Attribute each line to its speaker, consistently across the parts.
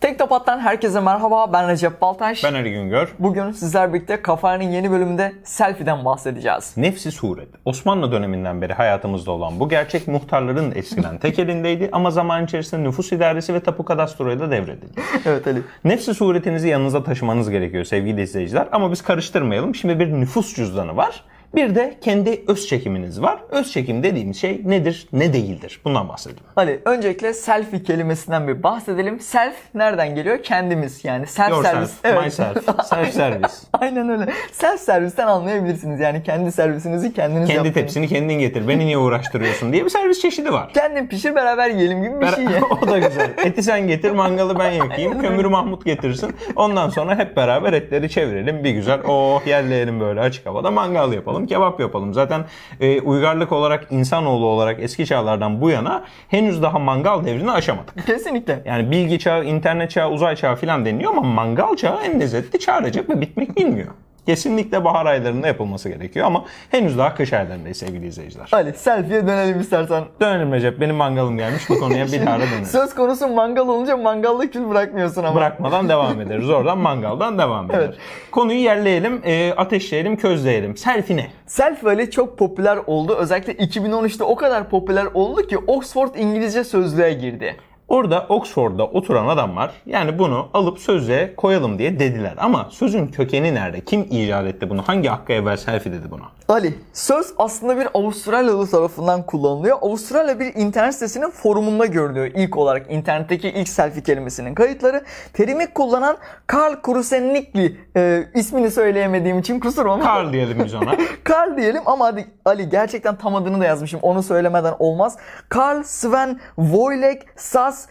Speaker 1: Tektopat'tan herkese merhaba. Ben Recep Baltaş.
Speaker 2: Ben Ali Güngör.
Speaker 1: Bugün sizler birlikte Kafaya'nın yeni bölümünde selfie'den bahsedeceğiz.
Speaker 2: Nefsi suret. Osmanlı döneminden beri hayatımızda olan bu gerçek muhtarların eskiden tek elindeydi ama zaman içerisinde nüfus idaresi ve tapu kadastroya da devredildi.
Speaker 1: Evet Ali.
Speaker 2: Nefsi suretinizi yanınıza taşımanız gerekiyor sevgili izleyiciler ama biz karıştırmayalım. Şimdi bir nüfus cüzdanı var. Bir de kendi öz çekiminiz var. Öz çekim dediğimiz şey nedir, ne değildir? Bundan bahsedelim.
Speaker 1: Ali öncelikle selfie kelimesinden bir bahsedelim. Self nereden geliyor? Kendimiz yani self servis.
Speaker 2: Yourself, myself, self service.
Speaker 1: Aynen öyle. Self servisten anlayabilirsiniz. Yani kendi servisinizi kendiniz
Speaker 2: Kendi tepsini kendin getir. Beni niye uğraştırıyorsun diye bir servis çeşidi var.
Speaker 1: Kendin pişir beraber yiyelim gibi bir şey
Speaker 2: o da güzel. Eti sen getir, mangalı ben yakayım. Kömürü Mahmut getirsin. Ondan sonra hep beraber etleri çevirelim. Bir güzel oh yerleyelim böyle açık havada. Mangal yapalım, kebap yapalım. Zaten e, uygarlık olarak, insanoğlu olarak eski çağlardan bu yana henüz daha mangal devrini aşamadık.
Speaker 1: Kesinlikle.
Speaker 2: Yani bilgi çağı, internet çağı, uzay çağı falan deniliyor ama mangal çağı en lezzetli çağ Recep ve bitmek bilmiyor. Kesinlikle bahar aylarında yapılması gerekiyor ama henüz daha kış aylarındayız sevgili izleyiciler.
Speaker 1: Ali selfie'ye dönelim istersen.
Speaker 2: Dönelim Recep. Benim mangalım gelmiş. Bu konuya bir ara dönelim.
Speaker 1: Söz konusu mangal olunca mangalda kül bırakmıyorsun ama.
Speaker 2: bırakmadan devam ederiz. Oradan mangaldan devam ederiz.
Speaker 1: Evet.
Speaker 2: Konuyu yerleyelim, e, ateşleyelim, közleyelim. Selfie ne?
Speaker 1: Selfie Ali çok popüler oldu. Özellikle 2013'te o kadar popüler oldu ki Oxford İngilizce sözlüğe girdi.
Speaker 2: Orada Oxford'da oturan adamlar yani bunu alıp sözlüğe koyalım diye dediler. Ama sözün kökeni nerede? Kim icat etti bunu? Hangi hakka evvel selfie dedi buna?
Speaker 1: Ali, söz aslında bir Avustralyalı tarafından kullanılıyor. Avustralya bir internet sitesinin forumunda görülüyor ilk olarak. internetteki ilk selfie kelimesinin kayıtları. Terimi kullanan Karl Krusennikli, e, ismini söyleyemediğim için kusur ama.
Speaker 2: Karl diyelim biz ona.
Speaker 1: Karl diyelim ama hadi Ali gerçekten tam adını da yazmışım. Onu söylemeden olmaz. Karl Sven Wojtek Sas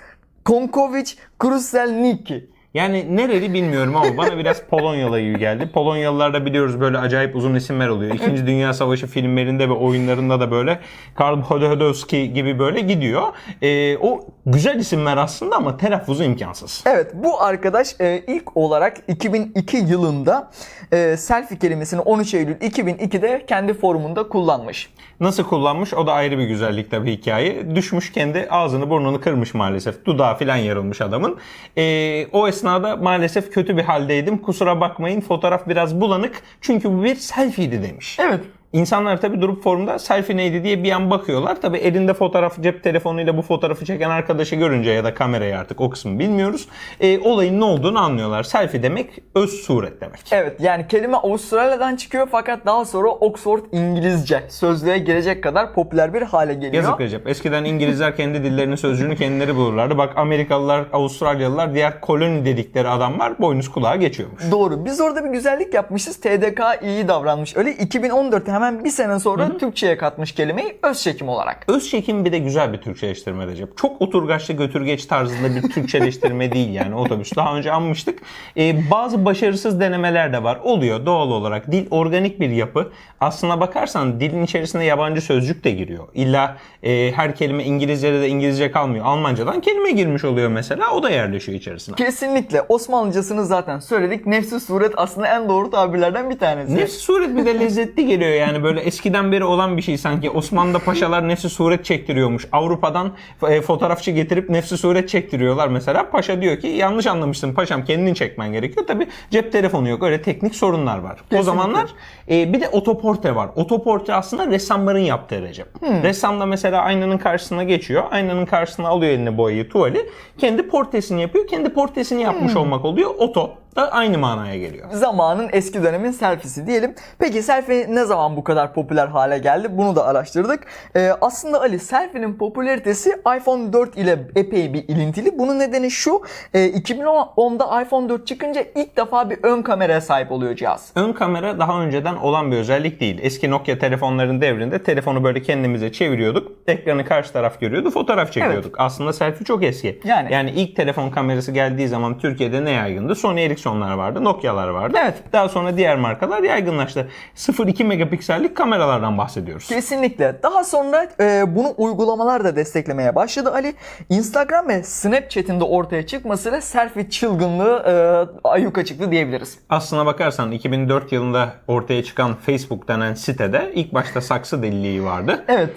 Speaker 1: Konkovic Kruselnicki.
Speaker 2: Yani nereli bilmiyorum ama bana biraz Polonyalı gibi geldi. Polonyalılar da biliyoruz böyle acayip uzun isimler oluyor. İkinci Dünya Savaşı filmlerinde ve oyunlarında da böyle Karl Hodorowski gibi böyle gidiyor. Ee, o güzel isimler aslında ama telaffuzu imkansız.
Speaker 1: Evet bu arkadaş e, ilk olarak 2002 yılında e, selfie kelimesini 13 Eylül 2002'de kendi forumunda kullanmış.
Speaker 2: Nasıl kullanmış o da ayrı bir güzellik tabii hikaye. Düşmüş kendi ağzını burnunu kırmış maalesef. Dudağı falan yarılmış adamın. Ee, o esnada maalesef kötü bir haldeydim. Kusura bakmayın fotoğraf biraz bulanık. Çünkü bu bir selfie'di demiş.
Speaker 1: Evet.
Speaker 2: İnsanlar tabii durup forumda selfie neydi diye bir an bakıyorlar. Tabii elinde fotoğraf cep telefonuyla bu fotoğrafı çeken arkadaşı görünce ya da kamerayı artık o kısmı bilmiyoruz. Ee, olayın ne olduğunu anlıyorlar. Selfie demek öz suret demek.
Speaker 1: Evet yani kelime Avustralya'dan çıkıyor fakat daha sonra Oxford İngilizce sözlüğe girecek kadar popüler bir hale geliyor.
Speaker 2: Yazık Recep. Eskiden İngilizler kendi dillerinin sözcüğünü kendileri bulurlardı. Bak Amerikalılar, Avustralyalılar diğer koloni dedikleri adamlar boynuz kulağa geçiyormuş.
Speaker 1: Doğru. Biz orada bir güzellik yapmışız. TDK iyi davranmış. Öyle 2014'te hemen bir sene sonra Türkçe'ye katmış kelimeyi öz çekim olarak.
Speaker 2: Öz çekim bir de güzel bir Türkçeleştirme Recep. Çok oturgaçlı götürgeç tarzında bir Türkçeleştirme değil yani otobüs. Daha önce anmıştık. Ee, bazı başarısız denemeler de var. Oluyor doğal olarak. Dil organik bir yapı. Aslına bakarsan dilin içerisinde yabancı sözcük de giriyor. İlla e, her kelime İngilizce'de de İngilizce kalmıyor. Almancadan kelime girmiş oluyor mesela. O da yerleşiyor içerisine.
Speaker 1: Kesinlikle. Osmanlıcasını zaten söyledik. Nefsi suret aslında en doğru tabirlerden bir tanesi.
Speaker 2: Nefsi suret bir de lezzetli geliyor yani böyle eskiden beri olan bir şey sanki. Osmanlı'da paşalar nefsi suret çektiriyormuş. Avrupa'dan e, fotoğrafçı getirip nefsi suret çektiriyorlar mesela. Paşa diyor ki yanlış anlamışsın paşam kendin çekmen gerekiyor. Tabi cep telefonu yok öyle teknik sorunlar var.
Speaker 1: Kesinlikle.
Speaker 2: O zamanlar e, bir de otoportre var. Otoportre aslında ressamların yaptığı Recep. Ressam da mesela aynanın karşısına geçiyor. Aynanın karşısına alıyor eline boyayı, tuvali. Kendi portresini yapıyor. Kendi portresini yapmış olmak oluyor. Oto da aynı manaya geliyor.
Speaker 1: zamanın eski dönemin selfiesi diyelim. Peki selfie ne zaman bu kadar popüler hale geldi? Bunu da araştırdık. Ee, aslında Ali selfie'nin popülaritesi iPhone 4 ile epey bir ilintili. Bunun nedeni şu. E, 2010'da iPhone 4 çıkınca ilk defa bir ön kameraya sahip oluyor cihaz.
Speaker 2: Ön kamera daha önceden olan bir özellik değil. Eski Nokia telefonların devrinde telefonu böyle kendimize çeviriyorduk. Ekranı karşı taraf görüyordu. Fotoğraf çekiyorduk. Aslında selfie çok eski.
Speaker 1: Yani.
Speaker 2: yani ilk telefon kamerası geldiği zaman Türkiye'de ne yaygındı? Sony Ericsson Ericsson'lar vardı, Nokia'lar vardı.
Speaker 1: Evet.
Speaker 2: Daha sonra diğer markalar yaygınlaştı. 0.2 megapiksellik kameralardan bahsediyoruz.
Speaker 1: Kesinlikle. Daha sonra e, bunu uygulamalar da desteklemeye başladı Ali. Instagram ve Snapchat'in de ortaya çıkmasıyla selfie çılgınlığı e, ayyuka çıktı diyebiliriz.
Speaker 2: Aslına bakarsan 2004 yılında ortaya çıkan Facebook denen sitede ilk başta saksı deliliği vardı.
Speaker 1: Evet.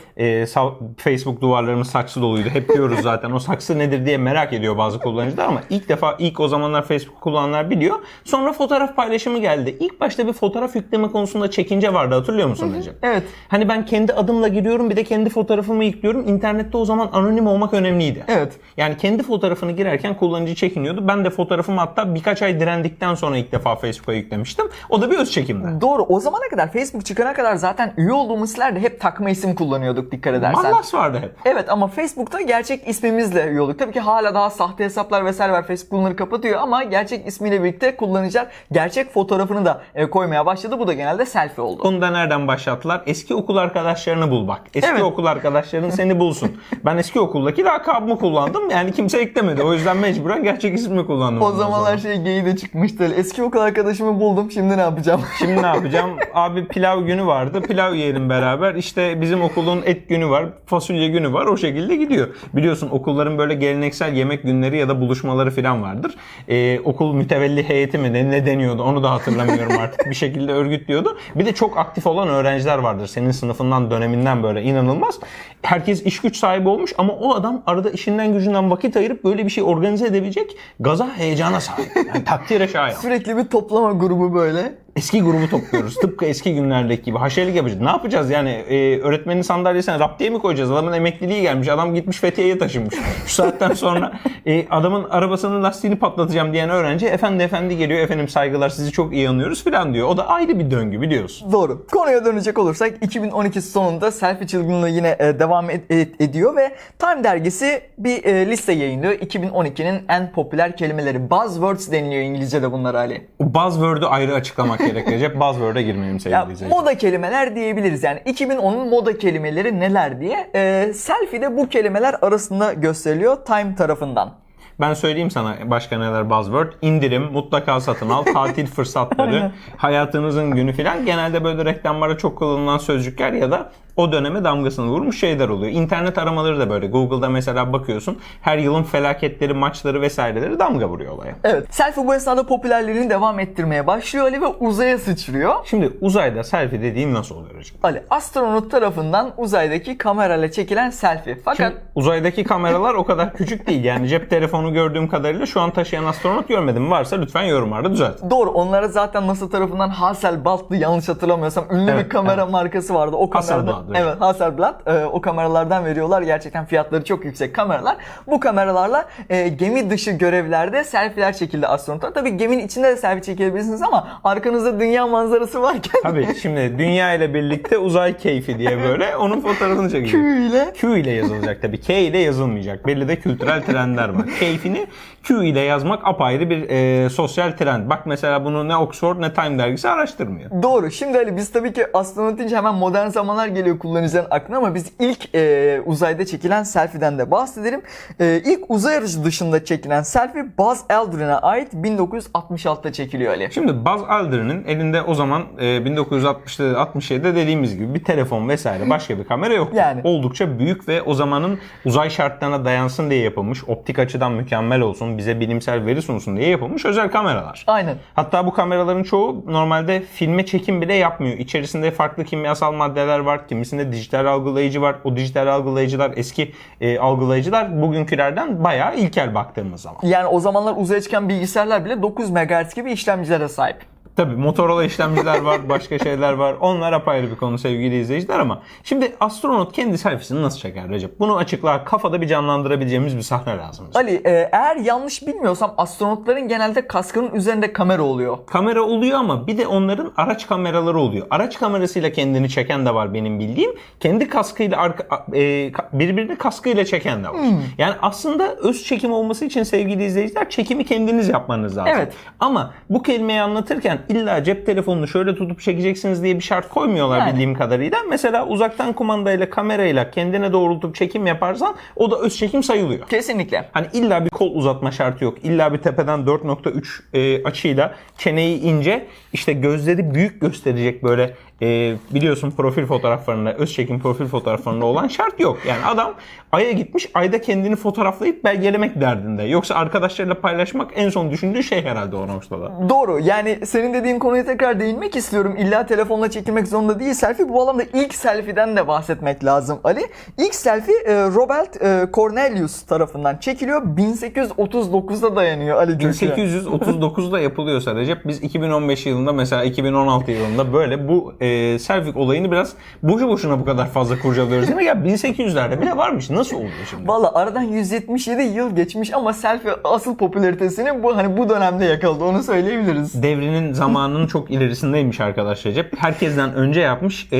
Speaker 2: Sa- Facebook duvarlarımız saksı doluydu. Hep diyoruz zaten o saksı nedir diye merak ediyor bazı kullanıcılar ama ilk defa ilk o zamanlar Facebook kullananlar biliyor. Sonra fotoğraf paylaşımı geldi. İlk başta bir fotoğraf yükleme konusunda çekince vardı hatırlıyor musun Recep?
Speaker 1: Evet.
Speaker 2: Hani ben kendi adımla giriyorum bir de kendi fotoğrafımı yüklüyorum. İnternette o zaman anonim olmak önemliydi.
Speaker 1: Evet.
Speaker 2: Yani kendi fotoğrafını girerken kullanıcı çekiniyordu. Ben de fotoğrafımı hatta birkaç ay direndikten sonra ilk defa Facebook'a yüklemiştim. O da bir öz çekimdi.
Speaker 1: Doğru. O zamana kadar Facebook çıkana kadar zaten üye olduğumuz sitelerde hep takma isim kullanıyorduk dikkat edersen.
Speaker 2: Mallas vardı hep.
Speaker 1: Evet ama Facebook'ta gerçek ismimizle üye olduk. Tabii ki hala daha sahte hesaplar vesaire var. Facebook bunları kapatıyor ama gerçek ismiyle birlikte kullanıcılar gerçek fotoğrafını da e, koymaya başladı. Bu da genelde selfie oldu.
Speaker 2: Onu da nereden başlattılar? Eski okul arkadaşlarını bul bak. Eski
Speaker 1: Evet.
Speaker 2: okul arkadaşların seni bulsun. Ben eski okuldaki lakabımı kullandım. Yani kimse eklemedi. O yüzden mecburen gerçek ismimi kullandım.
Speaker 1: O zamanlar
Speaker 2: sonra.
Speaker 1: şey geyi de çıkmıştı. Eski okul arkadaşımı buldum. Şimdi ne yapacağım?
Speaker 2: Şimdi ne yapacağım? Abi pilav günü vardı. Pilav yiyelim beraber. İşte bizim okulun et günü var. Fasulye günü var. O şekilde gidiyor. Biliyorsun okulların böyle geleneksel yemek günleri ya da buluşmaları falan vardır. Ee, okul mütevelli heyeti mi ne, ne deniyordu onu da hatırlamıyorum artık. Bir şekilde örgütlüyordu. Bir de çok aktif olan öğrenciler vardır. Senin sınıfından döneminden böyle inanılmaz. Herkes iş güç sahibi olmuş ama o adam arada işinden gücünden vakit ayırıp böyle bir şey organize edebilecek gaza heyecana sahip. Yani takdire şayan.
Speaker 1: Sürekli bir toplama grubu böyle.
Speaker 2: Eski grubu topluyoruz. Tıpkı eski günlerdeki gibi. Haşerik yapacağız. Ne yapacağız yani? Ee, öğretmenin sandalyesine raptiye mi koyacağız? Adamın emekliliği gelmiş. Adam gitmiş Fethiye'ye taşınmış. Şu saatten sonra e, adamın arabasının lastiğini patlatacağım diyen öğrenci efendi efendi geliyor. Efendim saygılar sizi çok iyi anlıyoruz falan diyor. O da ayrı bir döngü biliyorsun.
Speaker 1: Doğru. Konuya dönecek olursak 2012 sonunda selfie çılgınlığı yine e, devam ed- ed- ediyor ve Time dergisi bir e, liste yayınlıyor. 2012'nin en popüler kelimeleri. Buzzwords deniliyor İngilizce'de bunlar Ali.
Speaker 2: O buzzword'u ayrı açıklamak gerekecek. Buzzword'a girmeyelim sevgili izleyiciler.
Speaker 1: moda kelimeler diyebiliriz yani 2010'un moda kelimeleri neler diye. E, selfie de bu kelimeler arasında gösteriliyor Time tarafından.
Speaker 2: Ben söyleyeyim sana başka neler buzzword. İndirim, mutlaka satın al, tatil fırsatları, hayatınızın günü filan. Genelde böyle reklamlara çok kullanılan sözcükler ya da o döneme damgasını vurmuş şeyler oluyor. İnternet aramaları da böyle. Google'da mesela bakıyorsun her yılın felaketleri, maçları vesaireleri damga vuruyor olaya.
Speaker 1: Evet. Selfie bu esnada popülerliğini devam ettirmeye başlıyor Ali ve uzaya sıçrıyor.
Speaker 2: Şimdi uzayda selfie dediğin nasıl oluyor hocam?
Speaker 1: Ali astronot tarafından uzaydaki kamerayla çekilen selfie. Fakat
Speaker 2: Şimdi uzaydaki kameralar o kadar küçük değil. Yani cep telefonu gördüğüm kadarıyla şu an taşıyan astronot görmedim. Varsa lütfen yorumlarda düzelt.
Speaker 1: Doğru onlara zaten NASA tarafından Hasselblad'lı yanlış hatırlamıyorsam ünlü
Speaker 2: Evet,
Speaker 1: bir kamera markası vardı. O kameradan,
Speaker 2: Hasselblad, evet.
Speaker 1: Hasselblad e, o kameralardan veriyorlar. Gerçekten fiyatları çok yüksek kameralar. Bu kameralarla e, gemi dışı görevlerde selfie'ler çekildi astronotlar. Tabii geminin içinde de selfie çekebilirsiniz ama arkanızda dünya manzarası varken
Speaker 2: Tabii şimdi dünya ile birlikte uzay keyfi diye böyle onun fotoğrafını çekecek.
Speaker 1: ile
Speaker 2: Q ile yazılacak tabii. K ile yazılmayacak. Belli de kültürel trendler var. Keyfini Q ile yazmak apayrı bir e, sosyal trend. Bak mesela bunu ne Oxford ne Time dergisi araştırmıyor.
Speaker 1: Doğru. Şimdi Ali biz tabii ki astronot deyince hemen modern zamanlar geliyor kullanıcıların aklına ama biz ilk e, uzayda çekilen selfie'den de bahsedelim. E, ilk uzay aracı dışında çekilen selfie Buzz Aldrin'e ait 1966'da çekiliyor Ali.
Speaker 2: Şimdi Buzz Aldrin'in elinde o zaman e, 1960'lı 67'de dediğimiz gibi bir telefon vesaire başka bir kamera yok.
Speaker 1: Yani.
Speaker 2: Oldukça büyük ve o zamanın uzay şartlarına dayansın diye yapılmış. Optik açıdan mükemmel olsun, bize bilimsel veri sunsun diye yapılmış özel kameralar.
Speaker 1: Aynen.
Speaker 2: Hatta bu kameraların çoğu normalde filme çekim bile yapmıyor. İçerisinde farklı kimyasal maddeler var. Kimisinde dijital algılayıcı var. O dijital algılayıcılar eski e, algılayıcılar bugünkülerden bayağı ilkel baktığımız zaman.
Speaker 1: Yani o zamanlar uzaya çıkan bilgisayarlar bile 9 MHz gibi işlemcilere sahip.
Speaker 2: Tabii Motorola işlemciler var, başka şeyler var. Onlar apayrı bir konu sevgili izleyiciler ama şimdi astronot kendi selfiesini nasıl çeker Recep? Bunu açıklar kafada bir canlandırabileceğimiz bir sahne lazım. bize.
Speaker 1: Ali e, eğer yanlış bilmiyorsam astronotların genelde kaskının üzerinde kamera oluyor.
Speaker 2: Kamera oluyor ama bir de onların araç kameraları oluyor. Araç kamerasıyla kendini çeken de var benim bildiğim. Kendi kaskıyla arka, e, birbirini kaskıyla çeken de var. Yani aslında öz çekim olması için sevgili izleyiciler çekimi kendiniz yapmanız lazım.
Speaker 1: Evet.
Speaker 2: Ama bu kelimeyi anlatırken illa cep telefonunu şöyle tutup çekeceksiniz diye bir şart koymuyorlar
Speaker 1: Yani.
Speaker 2: bildiğim kadarıyla. Mesela uzaktan kumandayla kamerayla kendine doğrultup çekim yaparsan o da öz çekim sayılıyor.
Speaker 1: Kesinlikle.
Speaker 2: Hani illa bir kol uzatma şartı yok. İlla bir tepeden 4.3 e, açıyla çeneyi ince işte gözleri büyük gösterecek böyle e, biliyorsun profil fotoğraflarında öz çekim profil fotoğraflarında olan şart yok. Yani adam Ay'a gitmiş ayda kendini fotoğraflayıp belgelemek derdinde. Yoksa arkadaşlarıyla paylaşmak en son düşündüğü şey herhalde o noktada.
Speaker 1: Doğru. Yani senin dediğin konuya tekrar değinmek istiyorum. İlla telefonla çekilmek zorunda değil selfie. Bu alanda ilk selfie'den de bahsetmek lazım Ali. İlk selfie e, Robert e, Cornelius tarafından çekiliyor. 1839'da dayanıyor Ali Gökçe.
Speaker 2: 1839'da yapılıyorsa Recep biz 2015 yılında mesela 2016 yılında böyle bu e, selfie olayını biraz boşu boşuna bu kadar fazla kurcalıyoruz değil mi? Ya 1800'lerde bile varmış. Nasıl oluyor şimdi?
Speaker 1: Valla aradan 177 yıl geçmiş ama selfie asıl popülaritesini bu hani bu dönemde yakaladı onu söyleyebiliriz.
Speaker 2: Devrinin zamanının çok ilerisindeymiş arkadaş Recep. Herkesten önce yapmış. E,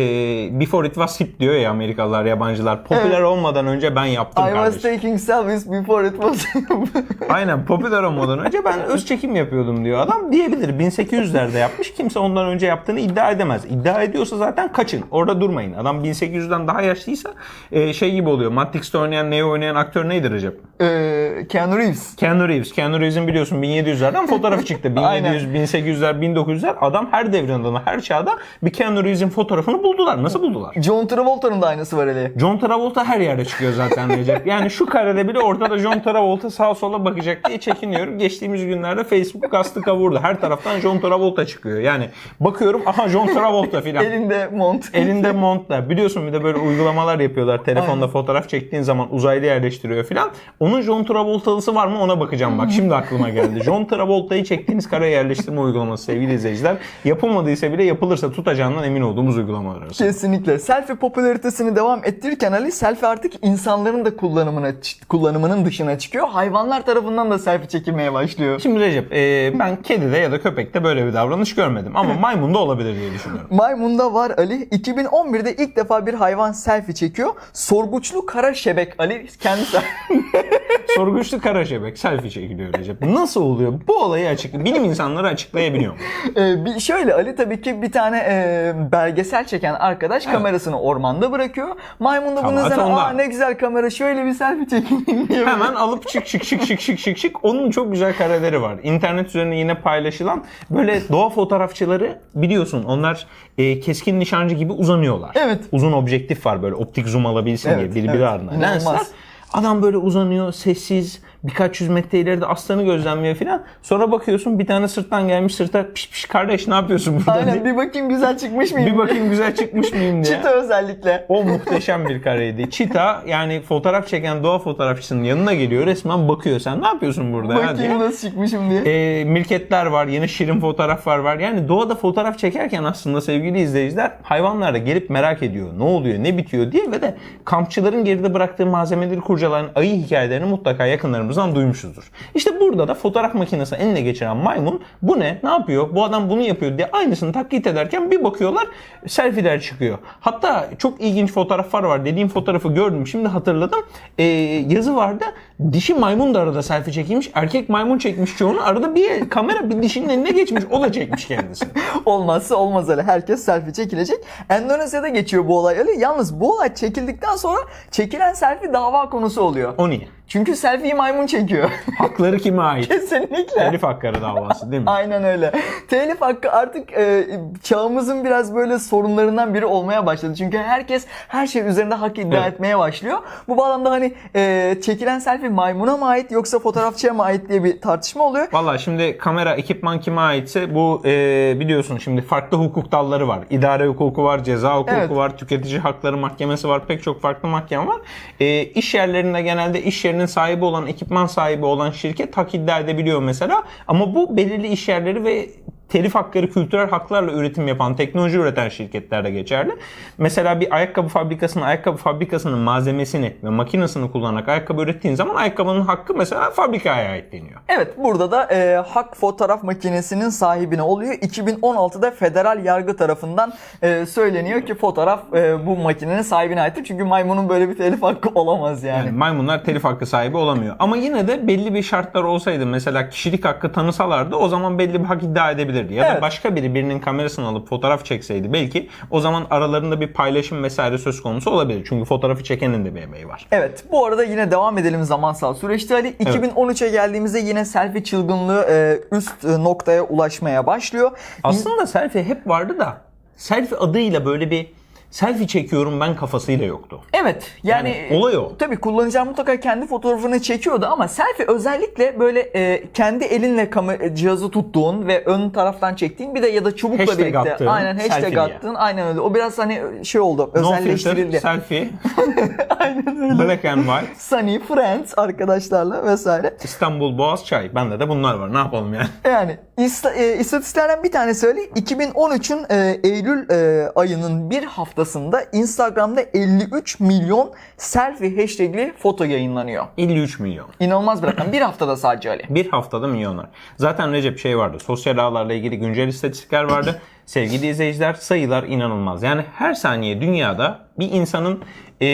Speaker 2: before it was hip diyor ya Amerikalılar, yabancılar. Popüler
Speaker 1: Evet.
Speaker 2: olmadan önce ben yaptım
Speaker 1: I was
Speaker 2: kardeşim.
Speaker 1: taking selfies before it was
Speaker 2: Aynen popüler olmadan önce ben öz çekim yapıyordum diyor adam. Diyebilir 1800'lerde yapmış. Kimse ondan önce yaptığını iddia edemez. İddia ediyorsa zaten kaçın. Orada durmayın. Adam 1800'den daha yaşlıysa e, şey gibi oluyor. Matrix'te oynayan, Neo oynayan aktör neydi Recep?
Speaker 1: Ee, Keanu Reeves.
Speaker 2: Keanu Reeves. Keanu Reeves'in biliyorsun 1700'lerden fotoğrafı çıktı.
Speaker 1: Aynen.
Speaker 2: 1700, 1800'ler, 1900'ler adam her devrin adamı, her çağda bir Keanu Reeves'in fotoğrafını buldular. Nasıl buldular?
Speaker 1: John Travolta'nın da aynısı var Ali.
Speaker 2: John Travolta her yerde çıkıyor zaten Recep. Yani şu karede bile ortada John Travolta sağa sola bakacak diye çekiniyorum. Geçtiğimiz günlerde Facebook kastı kavurdu. Her taraftan John Travolta çıkıyor. Yani bakıyorum aha John Travolta filan.
Speaker 1: Elinde mont.
Speaker 2: Elinde montla. Biliyorsun bir de böyle uygulamalar yapıyorlar. Telefonda
Speaker 1: Aynen.
Speaker 2: fotoğraf çektiğin zaman uzaylı yerleştiriyor filan. Onun John Travolta'lısı var mı ona bakacağım bak. Şimdi aklıma geldi. John Travolta'yı çektiğiniz kareye yerleştirme uygulaması sevgili izleyiciler. Yapılmadıysa bile yapılırsa tutacağından emin olduğumuz uygulamalar arasında.
Speaker 1: Kesinlikle. Selfie popülaritesini devam ettirirken Ali selfie artık insanların da kullanımına kullanımının dışına çıkıyor. Hayvanlar tarafından da selfie çekilmeye başlıyor.
Speaker 2: Şimdi Recep e, ben kedide ya da köpekte böyle bir davranış görmedim. Ama maymunda olabilir diye düşünüyorum.
Speaker 1: Maymunda var Ali. 2011'de ilk defa bir hayvan selfie çekiyor. Sorguçlu kara şebek Ali kendisi.
Speaker 2: Sorguçlu kara şebek selfie çekiliyor Recep. Nasıl oluyor? Bu olayı açık. Bilim insanları açıklayabiliyor mu?
Speaker 1: Ee, bir şöyle Ali tabii ki bir tane e, belgesel çeken arkadaş kamerasını ormanda bırakıyor. Maymun da
Speaker 2: Kabahat
Speaker 1: üzerine
Speaker 2: onda."
Speaker 1: aa ne güzel kamera şöyle bir selfie çekeyim.
Speaker 2: Hemen alıp çık çık çık çık çık çık çık. Onun çok güzel kareleri var. İnternet üzerine yine paylaşılan böyle doğa fotoğrafçıları biliyorsun onlar e, keskin nişancı gibi uzanıyorlar.
Speaker 1: Evet.
Speaker 2: Uzun objektif var böyle optik zoom alabilsin
Speaker 1: Evet,
Speaker 2: diye birbiri
Speaker 1: evet.
Speaker 2: ardına
Speaker 1: İnanılmaz.
Speaker 2: lensler. Adam böyle uzanıyor sessiz birkaç yüz metre ileride aslanı gözlemliyor filan. Sonra bakıyorsun bir tane sırttan gelmiş sırta piş piş kardeş ne yapıyorsun burada diye.
Speaker 1: Aynen bir bakayım güzel çıkmış mıyım?
Speaker 2: Bir bakayım güzel çıkmış mıyım diye.
Speaker 1: Çita özellikle.
Speaker 2: O muhteşem bir kareydi. Çita yani fotoğraf çeken doğa fotoğrafçısının yanına geliyor resmen bakıyor sen ne yapıyorsun burada ya diye.
Speaker 1: Bakayım nasıl çıkmışım diye.
Speaker 2: E, mirketler var, yine şirin fotoğraflar var. Yani doğada fotoğraf çekerken aslında sevgili izleyiciler hayvanlar da gelip merak ediyor. Ne oluyor, ne bitiyor diye ve de kampçıların geride bıraktığı malzemeleri kurcalayan ayı hikayelerini mutlaka yakınlarımızdan duymuşuzdur. İşte burada da fotoğraf makinesi eline geçiren maymun bu ne, ne yapıyor, bu adam bunu yapıyor diye aynısını taklit ederken bir bakıyorlar selfie'ler çıkıyor. Hatta çok ilginç fotoğraflar var. Dediğim fotoğrafı gördüm şimdi hatırladım. E, yazı vardı. Dişi maymun da arada selfie çekilmiş. Erkek maymun çekmiş çoğunu. Arada bir kamera bir dişinin eline geçmiş. O da çekmiş kendisi.
Speaker 1: Olmazsa olmaz öyle. Herkes selfie çekilecek. Endonezya'da geçiyor bu olay öyle. Yalnız bu olay çekildikten sonra çekilen selfie dava konusu oluyor.
Speaker 2: O niye?
Speaker 1: Çünkü selfie'yi maymun çekiyor.
Speaker 2: Hakları kime ait?
Speaker 1: Kesinlikle.
Speaker 2: Telif hakları davası değil mi?
Speaker 1: Aynen öyle. Telif hakkı artık e, çağımızın biraz böyle sorunlarından biri olmaya başladı. Çünkü herkes her şey üzerinde hak iddia
Speaker 2: Evet.
Speaker 1: etmeye başlıyor. Bu bağlamda hani e, çekilen selfie maymuna mı ait yoksa fotoğrafçıya mı ait diye bir tartışma oluyor.
Speaker 2: Valla şimdi kamera ekipman kime aitse bu e, biliyorsun şimdi farklı hukuk dalları var. İdare hukuku var, ceza hukuku
Speaker 1: Evet.
Speaker 2: var, tüketici hakları mahkemesi var. Pek çok farklı mahkeme var. E, iş yerlerinde genelde iş yerinin sahibi olan, ekipman sahibi olan şirket hak iddia edebiliyor mesela. Ama bu belirli iş yerleri ve telif hakları, kültürel haklarla üretim yapan, teknoloji üreten şirketlerde geçerli. Mesela bir ayakkabı fabrikasının ayakkabı fabrikasının malzemesini ve makinesini kullanarak ayakkabı ürettiğin zaman ayakkabının hakkı mesela fabrikaya ait deniyor.
Speaker 1: Evet burada da e, hak fotoğraf makinesinin sahibine oluyor. 2016'da federal yargı tarafından e, söyleniyor ki fotoğraf e, bu makinenin sahibine aittir. Çünkü maymunun böyle bir telif hakkı olamaz yani.
Speaker 2: Yani maymunlar telif hakkı sahibi olamıyor. Ama yine de belli bir şartlar olsaydı mesela kişilik hakkı tanısalardı o zaman belli bir hak iddia edebilirdi. Olabilirdi. Ya da
Speaker 1: Evet.
Speaker 2: başka biri birinin kamerasını alıp fotoğraf çekseydi belki o zaman aralarında bir paylaşım vesaire söz konusu olabilir. Çünkü fotoğrafı çekenin de bir emeği var.
Speaker 1: Evet bu arada yine devam edelim zamansal süreçte Ali. 2013'e geldiğimizde yine selfie çılgınlığı e, üst e, noktaya ulaşmaya başlıyor.
Speaker 2: Aslında selfie hep vardı da selfie adıyla böyle bir selfie çekiyorum ben kafasıyla yoktu.
Speaker 1: Evet yani,
Speaker 2: Yani olay o.
Speaker 1: Tabii kullanıcılar mutlaka kendi fotoğrafını çekiyordu ama selfie özellikle böyle e, kendi elinle kamera cihazı tuttuğun ve ön taraftan çektiğin bir de ya da çubukla
Speaker 2: Hashtag
Speaker 1: birlikte
Speaker 2: attığın,
Speaker 1: aynen hashtag attığın aynen öyle. O biraz hani şey oldu
Speaker 2: No filter,
Speaker 1: özelleştirildi.
Speaker 2: selfie. Aynen öyle. Black and white.
Speaker 1: Sunny Friends arkadaşlarla vesaire.
Speaker 2: İstanbul Boğaz Çay. Bende de bunlar var. Ne yapalım yani?
Speaker 1: Yani ista- e, istatistiklerden bir tane söyle. 2013'ün e, Eylül e, ayının bir haftasında Instagram'da 53 milyon selfie hashtagli foto yayınlanıyor.
Speaker 2: 53 milyon.
Speaker 1: İnanılmaz bir rakam. Bir haftada sadece Ali.
Speaker 2: Bir haftada milyonlar. Zaten Recep şey vardı. Sosyal ağlarla ilgili güncel istatistikler vardı. Sevgili izleyiciler sayılar inanılmaz. Yani her saniye dünyada bir insanın e,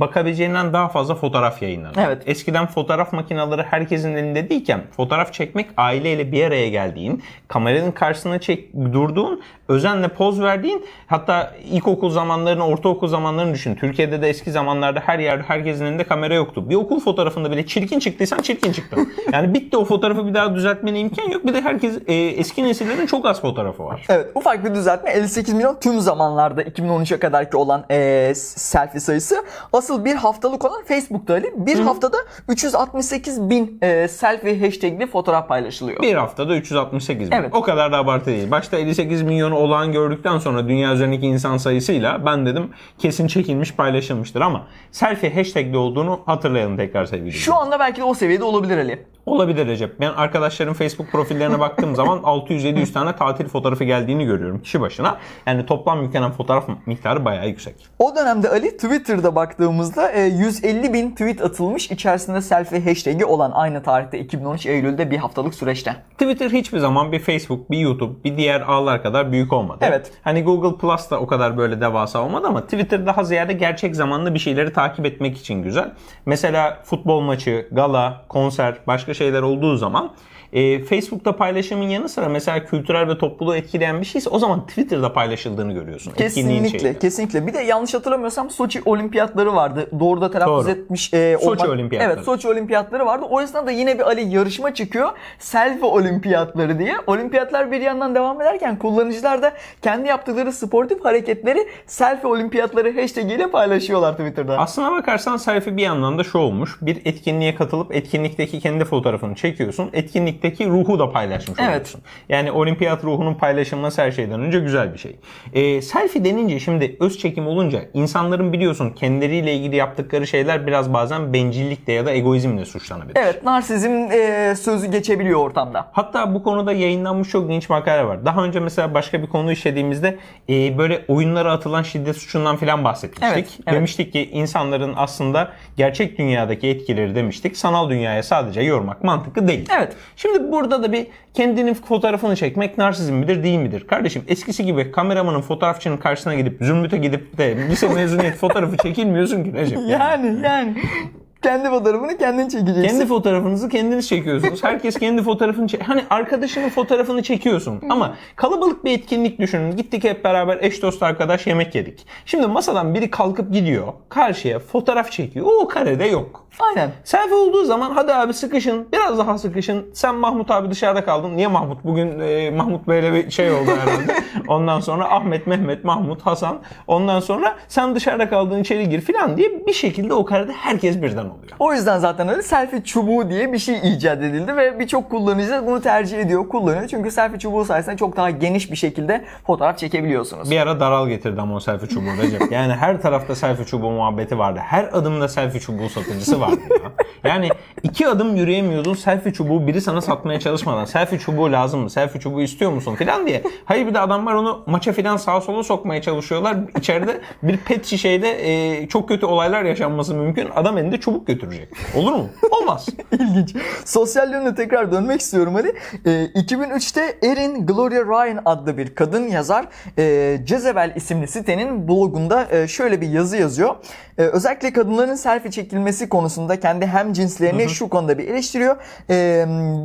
Speaker 2: bakabileceğinden daha fazla fotoğraf yayınlanıyor.
Speaker 1: Evet.
Speaker 2: Eskiden fotoğraf makineleri herkesin elinde değilken fotoğraf çekmek aileyle bir araya geldiğin, kameranın karşısına çek, durduğun, özenle poz verdiğin hatta ilkokul zamanlarını, ortaokul zamanlarını düşün. Türkiye'de de eski zamanlarda her yerde herkesin elinde kamera yoktu. Bir okul fotoğrafında bile çirkin çıktıysan çirkin çıktın. Yani bitti o fotoğrafı bir daha düzeltmene imkan yok. Bir de herkes e, eski nesillerin çok az fotoğrafı var.
Speaker 1: Evet ufak bir düzeltme 58 milyon tüm zamanlarda 2013'e kadarki olan e, selfie sayısı. Asıl bir haftalık olan Facebook'ta Ali. Bir haftada 368 bin e, selfie hashtagli fotoğraf paylaşılıyor.
Speaker 2: Bir haftada 368 bin.
Speaker 1: Evet.
Speaker 2: O kadar da abartı değil. Başta 58 milyonu olağan gördükten sonra dünya üzerindeki insan sayısıyla ben dedim kesin çekilmiş paylaşılmıştır ama selfie hashtagli olduğunu hatırlayalım tekrar sevgili
Speaker 1: Şu anda belki de o seviyede olabilir Ali.
Speaker 2: Olabilir Recep. Ben arkadaşların Facebook profillerine baktığım zaman 600-700 tane tatil fotoğrafı geldiğini görüyorum kişi başına. Yani toplam yüklenen fotoğraf miktarı bayağı yüksek.
Speaker 1: O dönemde Ali Twitter'da baktığımızda e, 150 bin tweet atılmış içerisinde selfie hashtag'i olan aynı tarihte 2013 Eylül'de bir haftalık süreçte.
Speaker 2: Twitter hiçbir zaman bir Facebook, bir YouTube, bir diğer ağlar kadar büyük olmadı.
Speaker 1: Evet.
Speaker 2: Hani Google Plus da o kadar böyle devasa olmadı ama Twitter daha ziyade gerçek zamanlı bir şeyleri takip etmek için güzel. Mesela futbol maçı, gala, konser, başka şeyler olduğu zaman e, Facebook'ta paylaşımın yanı sıra mesela kültürel ve topluluğu etkileyen bir şeyse o zaman Twitter'da paylaşıldığını görüyorsun.
Speaker 1: Kesinlikle, kesinlikle. Bir de yanlış hatırlamıyorsam Soçi olimpiyatları vardı. Doğru da telaffuz
Speaker 2: Doğru.
Speaker 1: etmiş. e,
Speaker 2: Soçi
Speaker 1: olmak-
Speaker 2: olimpiyatları.
Speaker 1: Evet, Soçi olimpiyatları vardı. O yüzden de yine bir Ali yarışma çıkıyor. Selfie olimpiyatları diye. Olimpiyatlar bir yandan devam ederken kullanıcılar da kendi yaptıkları sportif hareketleri selfie olimpiyatları hashtag ile paylaşıyorlar Twitter'da.
Speaker 2: Aslına bakarsan selfie bir yandan da şu olmuş. Bir etkinliğe katılıp etkinlikteki kendi fotoğrafını çekiyorsun. Etkinlikteki ruhu da paylaşmış
Speaker 1: Evet.
Speaker 2: oluyorsun. Yani olimpiyat ruhunun paylaşılması her şeyden önce güzel bir şey. Ee, selfie denince şimdi öz çekim olunca insanların biliyorsun kendileriyle ilgili yaptıkları şeyler biraz bazen bencillikle ya da egoizmle suçlanabilir.
Speaker 1: Evet, narsizm e, sözü geçebiliyor ortamda.
Speaker 2: Hatta bu konuda yayınlanmış çok ilginç makale var. Daha önce mesela başka bir konu işlediğimizde e, böyle oyunlara atılan şiddet suçundan filan bahsetmiştik.
Speaker 1: Evet, evet.
Speaker 2: Demiştik ki insanların aslında gerçek dünyadaki etkileri demiştik. Sanal dünyaya sadece yormak mantıklı değil.
Speaker 1: Evet.
Speaker 2: Şimdi burada da bir kendinin fotoğrafını çekmek narsizm midir değil midir? Kardeşim eskisi gibi kameramanın fotoğrafçının karşısına gidip zümrüte gidip de lise mezuniyet fotoğrafı çekilmiyorsun ki Recep. yani.
Speaker 1: Yani yani kendi fotoğrafını kendin çekeceksin.
Speaker 2: Kendi fotoğrafınızı kendiniz çekiyorsunuz. Herkes kendi fotoğrafını çek. Hani arkadaşının fotoğrafını çekiyorsun. Ama kalabalık bir etkinlik düşünün. Gittik hep beraber eş dost arkadaş yemek yedik. Şimdi masadan biri kalkıp gidiyor. Karşıya fotoğraf çekiyor. O karede yok.
Speaker 1: Aynen.
Speaker 2: Selfie olduğu zaman hadi abi sıkışın. Biraz daha sıkışın. Sen Mahmut abi dışarıda kaldın. Niye Mahmut? Bugün e, Mahmut Bey'le bir şey oldu herhalde. Ondan sonra Ahmet, Mehmet, Mahmut, Hasan. Ondan sonra sen dışarıda kaldın içeri gir falan diye bir şekilde o karede herkes birden oluyor.
Speaker 1: O yüzden zaten öyle selfie çubuğu diye bir şey icat edildi ve birçok kullanıcı bunu tercih ediyor, kullanıyor. Çünkü selfie çubuğu sayesinde çok daha geniş bir şekilde fotoğraf çekebiliyorsunuz.
Speaker 2: Bir ara daral getirdi ama o selfie çubuğu Recep. Yani her tarafta selfie çubuğu muhabbeti vardı. Her adımda selfie çubuğu satıcısı vardı ya. Yani iki adım yürüyemiyordun selfie çubuğu biri sana satmaya çalışmadan. Selfie çubuğu lazım mı? Selfie çubuğu istiyor musun? Filan diye. Hayır bir de adamlar onu maça filan sağa sola sokmaya çalışıyorlar. İçeride bir pet şişeyle e, çok kötü olaylar yaşanması mümkün. Adam elinde çubuk çubuk götürecek. Olur mu? Olmaz.
Speaker 1: İlginç. Sosyal yönüne tekrar dönmek istiyorum Ali. Ee, 2003'te Erin Gloria Ryan adlı bir kadın yazar e, Jezebel isimli sitenin blogunda e, şöyle bir yazı yazıyor. E, özellikle kadınların selfie çekilmesi konusunda kendi hem cinslerini şu konuda bir eleştiriyor. E,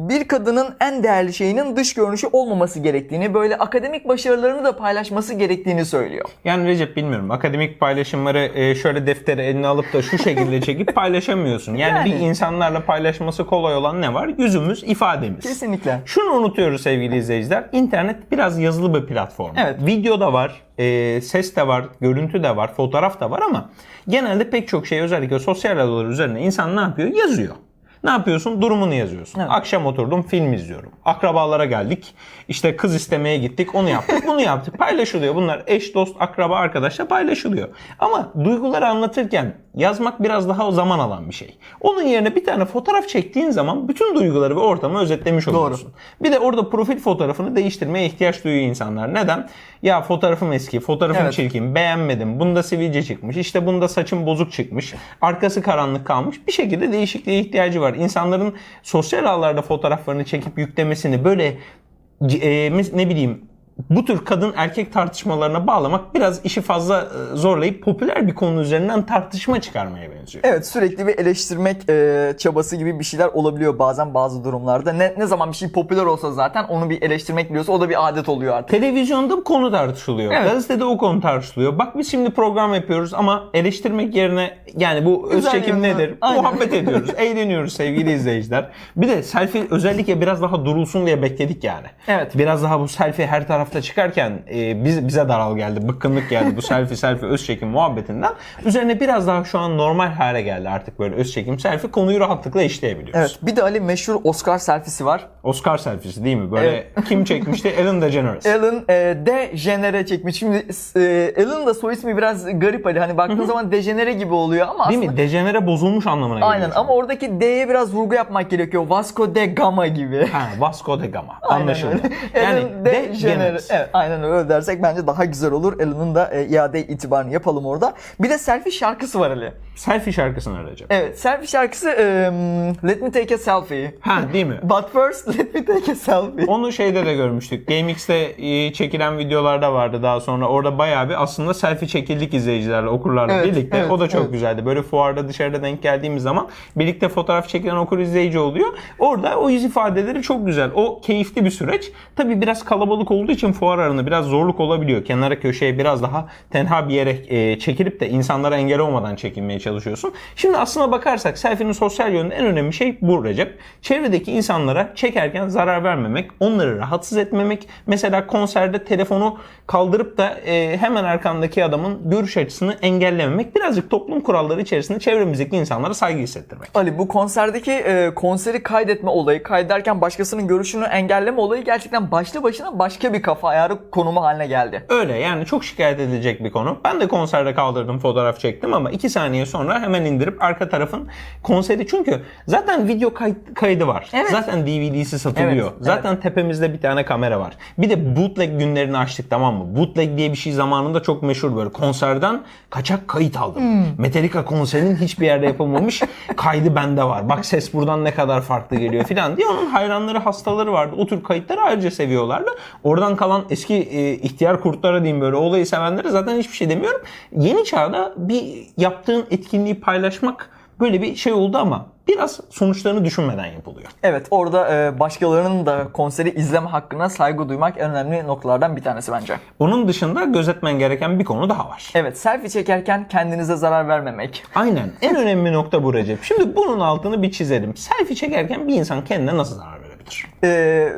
Speaker 1: bir kadının en değerli şeyinin dış görünüşü olmaması gerektiğini, böyle akademik başarılarını da paylaşması gerektiğini söylüyor.
Speaker 2: Yani Recep bilmiyorum. Akademik paylaşımları e, şöyle deftere eline alıp da şu şekilde çekip paylaşamıyorsun. Yani,
Speaker 1: Yani.
Speaker 2: bir insanlarla paylaşması kolay olan ne var? Yüzümüz, ifademiz.
Speaker 1: Kesinlikle.
Speaker 2: Şunu unutuyoruz sevgili izleyiciler. İnternet biraz yazılı bir platform.
Speaker 1: Evet.
Speaker 2: Video da var, e, ses de var, görüntü de var, fotoğraf da var ama genelde pek çok şey özellikle sosyal ağlar üzerine insan ne yapıyor? Yazıyor. Ne yapıyorsun? Durumunu yazıyorsun.
Speaker 1: Evet.
Speaker 2: Akşam oturdum film izliyorum. Akrabalara geldik. İşte kız istemeye gittik. Onu yaptık. Bunu yaptık. Paylaşılıyor. Bunlar eş, dost, akraba, arkadaşla paylaşılıyor. Ama duyguları anlatırken yazmak biraz daha o zaman alan bir şey. Onun yerine bir tane fotoğraf çektiğin zaman bütün duyguları ve ortamı özetlemiş oluyorsun. Bir de orada profil fotoğrafını değiştirmeye ihtiyaç duyuyor insanlar. Neden? Ya fotoğrafım eski, fotoğrafım
Speaker 1: Evet.
Speaker 2: çirkin, beğenmedim. Bunda sivilce çıkmış, işte bunda saçım bozuk çıkmış, arkası karanlık kalmış. Bir şekilde değişikliğe ihtiyacı var. İnsanların sosyal ağlarda fotoğraflarını çekip yüklemesini böyle e, ne bileyim bu tür kadın erkek tartışmalarına bağlamak biraz işi fazla e, zorlayıp popüler bir konu üzerinden tartışma çıkarmaya benziyor.
Speaker 1: Evet sürekli bir eleştirmek e, çabası gibi bir şeyler olabiliyor bazen bazı durumlarda. Ne, ne zaman bir şey popüler olsa zaten onu bir eleştirmek biliyorsa o da bir adet oluyor artık.
Speaker 2: Televizyonda bu konu tartışılıyor.
Speaker 1: Evet.
Speaker 2: Gazetede o konu tartışılıyor. Bak biz şimdi program yapıyoruz ama eleştirmek yerine yani bu öz çekim nedir?
Speaker 1: Aynen.
Speaker 2: Muhabbet ediyoruz, eğleniyoruz sevgili izleyiciler. Bir de selfie özellikle biraz daha durulsun diye bekledik yani.
Speaker 1: Evet.
Speaker 2: Biraz daha bu selfie her tarafta çıkarken e, biz, bize daral geldi, bıkkınlık geldi bu selfie selfie öz çekim muhabbetinden. Üzerine biraz daha şu an normal hale geldi artık böyle öz çekim selfie konuyu rahatlıkla işleyebiliyoruz.
Speaker 1: Evet bir de Ali meşhur Oscar selfiesi var.
Speaker 2: Oscar selfiesi değil mi? Böyle kim çekmişti? Ellen DeGeneres.
Speaker 1: Ellen e, DeGeneres çekmiş. Şimdi e, Ellen da soy ismi biraz garip Ali. Hani baktığın zaman Dejenere gibi oluyor ama
Speaker 2: Değil
Speaker 1: aslında
Speaker 2: mi? Dejenere bozulmuş anlamına geliyor.
Speaker 1: Aynen ama oradaki D'ye biraz vurgu yapmak gerekiyor. Vasco de Gama gibi.
Speaker 2: Ha, Vasco da Gama.
Speaker 1: Aynen
Speaker 2: Anlaşıldı.
Speaker 1: öyle.
Speaker 2: Yani
Speaker 1: Ellen DeGeneres.
Speaker 2: DeGeneres.
Speaker 1: Evet, aynen öyle dersek bence daha güzel olur. Ellen'ın da e, iade itibarını yapalım orada. Bir de selfie şarkısı var Ali.
Speaker 2: Selfie şarkısını arayacağım.
Speaker 1: Evet, selfie şarkısı e, Let Me Take a Selfie.
Speaker 2: Ha değil mi?
Speaker 1: But first let me take a selfie.
Speaker 2: Onu şeyde de görmüştük. GameX'te e, çekilen videolarda vardı daha sonra. Orada bayağı bir aslında selfie çekildik izleyicilerle, okurlarla
Speaker 1: Evet,
Speaker 2: birlikte.
Speaker 1: evet,
Speaker 2: o da çok
Speaker 1: evet.
Speaker 2: güzeldi. Böyle fuarda dışarıda denk geldiğimiz zaman birlikte fotoğraf çekilen okur izleyici oluyor. Orada o yüz ifadeleri çok güzel. O keyifli bir süreç. Tabii biraz kalabalık olduğu için fuar arasında biraz zorluk olabiliyor. Kenara köşeye biraz daha tenha bir yere e, çekilip de insanlara engel olmadan çekinmeye çalışıyorsun. Şimdi aslına bakarsak selfie'nin sosyal yönünde en önemli şey bu Recep. Çevredeki insanlara çekerken zarar vermemek, onları rahatsız etmemek. Mesela konserde telefonu kaldırıp da e, hemen arkandaki adamın görüş açısını engellememek. Birazcık toplum kuralları içerisinde çevremizdeki insanlara saygı hissettirmek.
Speaker 1: Ali bu konserdeki e, konseri kaydetme olayı, kaydederken başkasının görüşünü engelleme olayı gerçekten başlı başına başka bir kafa ayarı konumu haline geldi.
Speaker 2: Öyle yani çok şikayet edilecek bir konu. Ben de konserde kaldırdım fotoğraf çektim ama 2 saniye sonra hemen indirip arka tarafın konseri çünkü zaten video kay- kaydı var.
Speaker 1: Evet.
Speaker 2: Zaten DVD'si satılıyor.
Speaker 1: Evet,
Speaker 2: zaten tepemizde bir tane kamera var. Bir de bootleg günlerini açtık tamam mı? Bootleg diye bir şey zamanında çok meşhur böyle konserden kaçak kayıt aldım.
Speaker 1: Hmm.
Speaker 2: Metallica konserinin hiçbir yerde yapılmamış kaydı bende var. Bak ses buradan ne kadar farklı geliyor filan diye onun hayranları hastaları vardı. O tür kayıtları ayrıca seviyorlardı. Oradan kalan eski e, ihtiyar kurtlara diyeyim böyle olayı sevenlere zaten hiçbir şey demiyorum. Yeni çağda bir yaptığın etkinliği paylaşmak böyle bir şey oldu ama biraz sonuçlarını düşünmeden yapılıyor.
Speaker 1: Evet orada e, başkalarının da konseri izleme hakkına saygı duymak en önemli noktalardan bir tanesi bence.
Speaker 2: Onun dışında gözetmen gereken bir konu daha var.
Speaker 1: Evet selfie çekerken kendinize zarar vermemek.
Speaker 2: Aynen. En önemli nokta bu Recep. Şimdi bunun altını bir çizelim. Selfie çekerken bir insan kendine nasıl zarar verebilir?
Speaker 1: E,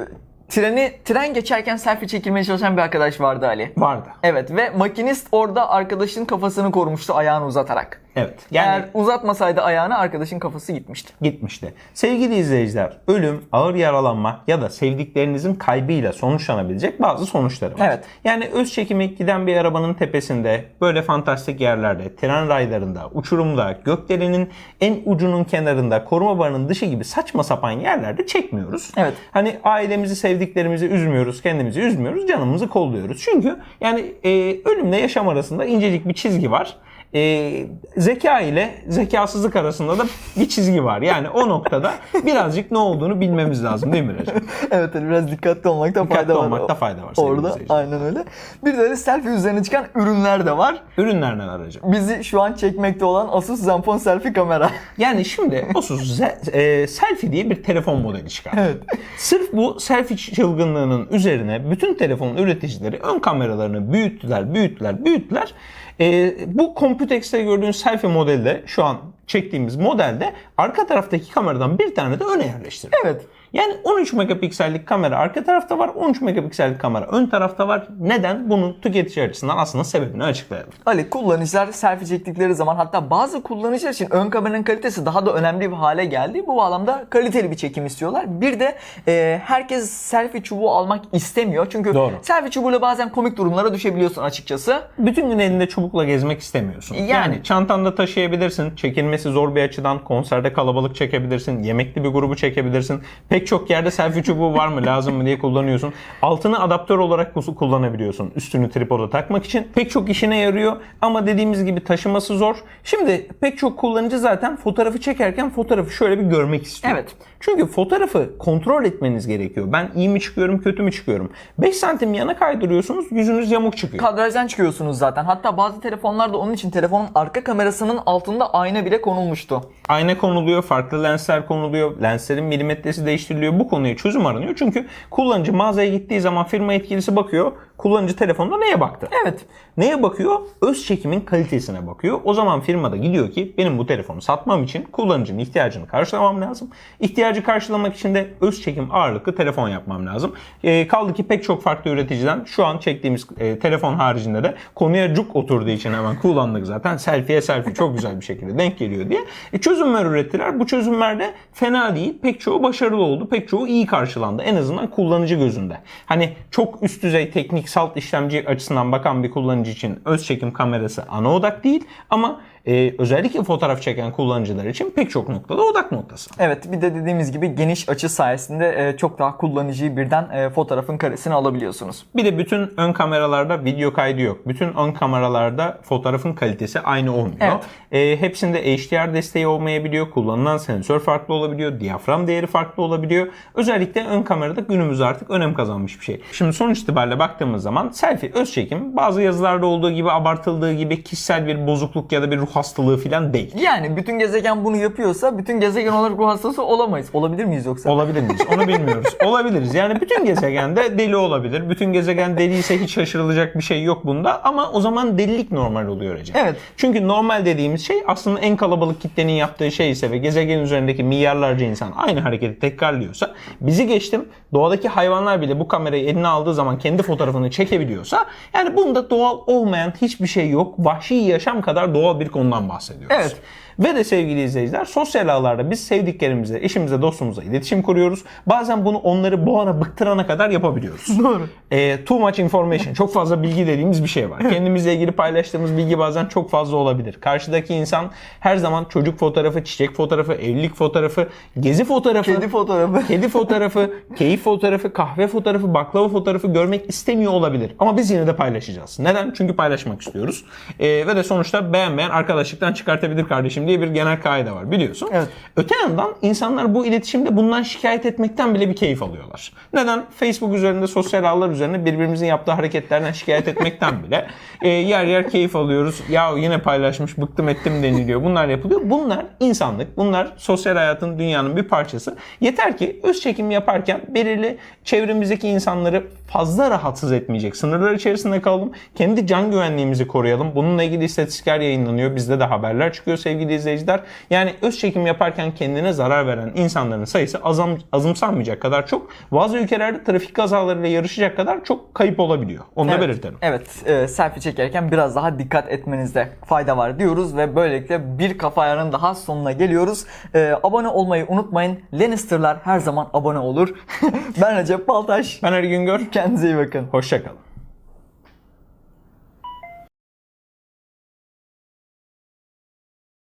Speaker 1: treni tren geçerken selfie çekilmeye çalışan bir arkadaş vardı Ali.
Speaker 2: Vardı.
Speaker 1: Evet ve makinist orada arkadaşın kafasını korumuştu ayağını uzatarak.
Speaker 2: Evet. Yani
Speaker 1: Eğer uzatmasaydı ayağını arkadaşın kafası gitmişti.
Speaker 2: gitmişti. Sevgili izleyiciler, ölüm, ağır yaralanma ya da sevdiklerinizin kaybıyla sonuçlanabilecek bazı sonuçları var.
Speaker 1: Evet.
Speaker 2: Yani öz çekimi giden bir arabanın tepesinde, böyle fantastik yerlerde, tren raylarında, uçurumda, gökdelenin en ucunun kenarında, koruma barının dışı gibi saçma sapan yerlerde çekmiyoruz.
Speaker 1: Evet.
Speaker 2: Hani ailemizi, sevdiklerimizi üzmüyoruz, kendimizi üzmüyoruz, canımızı kolluyoruz. Çünkü yani e, ölümle yaşam arasında incecik bir çizgi var. E, zeka ile zekasızlık arasında da bir çizgi var. Yani o noktada birazcık ne olduğunu bilmemiz lazım değil mi Recep?
Speaker 1: evet Ali biraz dikkatli olmakta
Speaker 2: Dikkatli
Speaker 1: fayda var.
Speaker 2: olmakta fayda var
Speaker 1: Orada aynen öyle. Bir de öyle selfie üzerine çıkan ürünler de var.
Speaker 2: Ürünler neler Recep?
Speaker 1: Bizi şu an çekmekte olan Asus Zenfone selfie kamera.
Speaker 2: Yani şimdi Asus e, selfie diye bir telefon modeli çıkardı.
Speaker 1: Evet.
Speaker 2: Sırf bu selfie çılgınlığının üzerine bütün telefon üreticileri ön kameralarını büyüttüler, büyüttüler, büyüttüler. E, bu Computex'te gördüğünüz selfie modelde şu an çektiğimiz modelde arka taraftaki kameradan bir tane de öne yerleştirildi.
Speaker 1: Evet.
Speaker 2: Yani 13 megapiksellik kamera arka tarafta var, 13 megapiksellik kamera ön tarafta var. Neden? Bunun tüketici açısından aslında sebebini açıklayalım.
Speaker 1: Ali kullanıcılar selfie çektikleri zaman hatta bazı kullanıcılar için ön kameranın kalitesi daha da önemli bir hale geldi. Bu bağlamda kaliteli bir çekim istiyorlar. Bir de e, herkes selfie çubuğu almak istemiyor. Çünkü
Speaker 2: Doğru.
Speaker 1: selfie çubuğuyla bazen komik durumlara düşebiliyorsun açıkçası.
Speaker 2: bütün gün elinde çubukla gezmek istemiyorsun.
Speaker 1: Yani.
Speaker 2: Yani, çantanda taşıyabilirsin. Çekilmesi zor bir açıdan. Konserde kalabalık çekebilirsin. Yemekli bir grubu çekebilirsin. Pek çok yerde selfie çubuğu var mı lazım mı diye kullanıyorsun. Altını adaptör olarak kullanabiliyorsun. Üstünü tripoda takmak için. Pek çok işine yarıyor ama dediğimiz gibi taşıması zor. Şimdi pek çok kullanıcı zaten fotoğrafı çekerken fotoğrafı şöyle bir görmek istiyor.
Speaker 1: Evet.
Speaker 2: Çünkü fotoğrafı kontrol etmeniz gerekiyor. Ben iyi mi çıkıyorum, kötü mü çıkıyorum? 5 santim yana kaydırıyorsunuz, yüzünüz yamuk çıkıyor.
Speaker 1: Kadrajdan çıkıyorsunuz zaten. Hatta bazı telefonlarda onun için telefonun arka kamerasının altında ayna bile konulmuştu.
Speaker 2: Ayna konuluyor, farklı lensler konuluyor, lenslerin milimetresi değiştiriliyor. Bu konuya çözüm aranıyor. Çünkü kullanıcı mağazaya gittiği zaman firma yetkilisi bakıyor. Kullanıcı telefonda neye baktı?
Speaker 1: Evet.
Speaker 2: Neye bakıyor? Öz çekimin kalitesine bakıyor. O zaman firmada gidiyor ki benim bu telefonu satmam için kullanıcının ihtiyacını karşılamam lazım. İhtiyacı karşılamak için de öz çekim ağırlıklı telefon yapmam lazım. E, kaldı ki pek çok farklı üreticiden şu an çektiğimiz e, telefon haricinde de konuya cuk oturduğu için hemen kullandık zaten. Selfie'ye selfie çok güzel bir şekilde denk geliyor diye. E, çözümler ürettiler. Bu çözümler de fena değil. Pek çoğu başarılı oldu. Pek çoğu iyi karşılandı. En azından kullanıcı gözünde. Hani çok üst düzey teknik salt işlemci açısından bakan bir kullanıcı için öz çekim kamerası ana odak değil ama e, özellikle fotoğraf çeken kullanıcılar için pek çok noktada odak noktası.
Speaker 1: Evet bir de dediğimiz gibi geniş açı sayesinde e, çok daha kullanıcıyı birden e, fotoğrafın karesini alabiliyorsunuz.
Speaker 2: Bir de bütün ön kameralarda video kaydı yok. Bütün ön kameralarda fotoğrafın kalitesi aynı olmuyor.
Speaker 1: Evet.
Speaker 2: E, hepsinde HDR desteği olmayabiliyor. Kullanılan sensör farklı olabiliyor. Diyafram değeri farklı olabiliyor. Özellikle ön kamerada günümüz artık önem kazanmış bir şey. Şimdi sonuç itibariyle baktığımız zaman selfie öz çekim bazı yazılarda olduğu gibi abartıldığı gibi kişisel bir bozukluk ya da bir ruh hastalığı falan değil.
Speaker 1: Yani bütün gezegen bunu yapıyorsa bütün gezegen olarak ruh hastası olamayız. Olabilir miyiz yoksa?
Speaker 2: Olabilir miyiz? Onu bilmiyoruz. Olabiliriz. Yani bütün gezegende deli olabilir. Bütün gezegen deliyse hiç şaşırılacak bir şey yok bunda. Ama o zaman delilik normal oluyor Recep.
Speaker 1: Evet.
Speaker 2: Çünkü normal dediğimiz şey aslında en kalabalık kitlenin yaptığı şey ise ve gezegen üzerindeki milyarlarca insan aynı hareketi tekrarlıyorsa bizi geçtim doğadaki hayvanlar bile bu kamerayı eline aldığı zaman kendi fotoğrafını çekebiliyorsa yani bunda doğal olmayan hiçbir şey yok. Vahşi yaşam kadar doğal bir konudan bahsediyoruz.
Speaker 1: Evet.
Speaker 2: Ve de sevgili izleyiciler sosyal ağlarda biz sevdiklerimize, eşimize, dostumuza iletişim kuruyoruz. Bazen bunu onları boğana, bıktırana kadar yapabiliyoruz.
Speaker 1: Doğru.
Speaker 2: E, too much information, çok fazla bilgi dediğimiz bir şey var. Kendimizle ilgili paylaştığımız bilgi bazen çok fazla olabilir. Karşıdaki insan her zaman çocuk fotoğrafı, çiçek fotoğrafı, evlilik fotoğrafı, gezi fotoğrafı,
Speaker 1: Kedi fotoğrafı.
Speaker 2: kedi fotoğrafı, keyif fotoğrafı, kahve fotoğrafı, baklava fotoğrafı görmek istemiyor olabilir. Ama biz yine de paylaşacağız. Neden? Çünkü paylaşmak istiyoruz. Ee, ve de sonuçta beğenmeyen arkadaşlıktan çıkartabilir kardeşim diye bir genel kaide var biliyorsun.
Speaker 1: Evet.
Speaker 2: Öte yandan insanlar bu iletişimde bundan şikayet etmekten bile bir keyif alıyorlar. Neden? Facebook üzerinde, sosyal ağlar üzerinde birbirimizin yaptığı hareketlerden şikayet etmekten bile e, yer yer keyif alıyoruz. Ya yine paylaşmış, bıktım ettim deniliyor. Bunlar yapılıyor. Bunlar insanlık, bunlar sosyal hayatın, dünyanın bir parçası. Yeter ki öz çekim yaparken belirli çevremizdeki insanları fazla rahatsız etmeyecek sınırlar içerisinde kalalım. Kendi can güvenliğimizi koruyalım. Bununla ilgili istatistikler yayınlanıyor. Bizde de haberler çıkıyor sevgili izleyiciler. Yani öz çekim yaparken kendine zarar veren insanların sayısı azam, azımsanmayacak kadar çok. Bazı ülkelerde trafik kazalarıyla yarışacak kadar çok kayıp olabiliyor. Onu da
Speaker 1: Evet.
Speaker 2: belirtelim.
Speaker 1: Evet, e, selfie çekerken biraz daha dikkat etmenizde fayda var diyoruz ve böylelikle bir kafa ayarının daha sonuna geliyoruz. E, abone olmayı unutmayın. Lannister'lar her zaman abone olur. ben Recep Baltaş.
Speaker 2: Ben Ali Güngör.
Speaker 1: Kendinize iyi bakın.
Speaker 2: Hoşçakalın.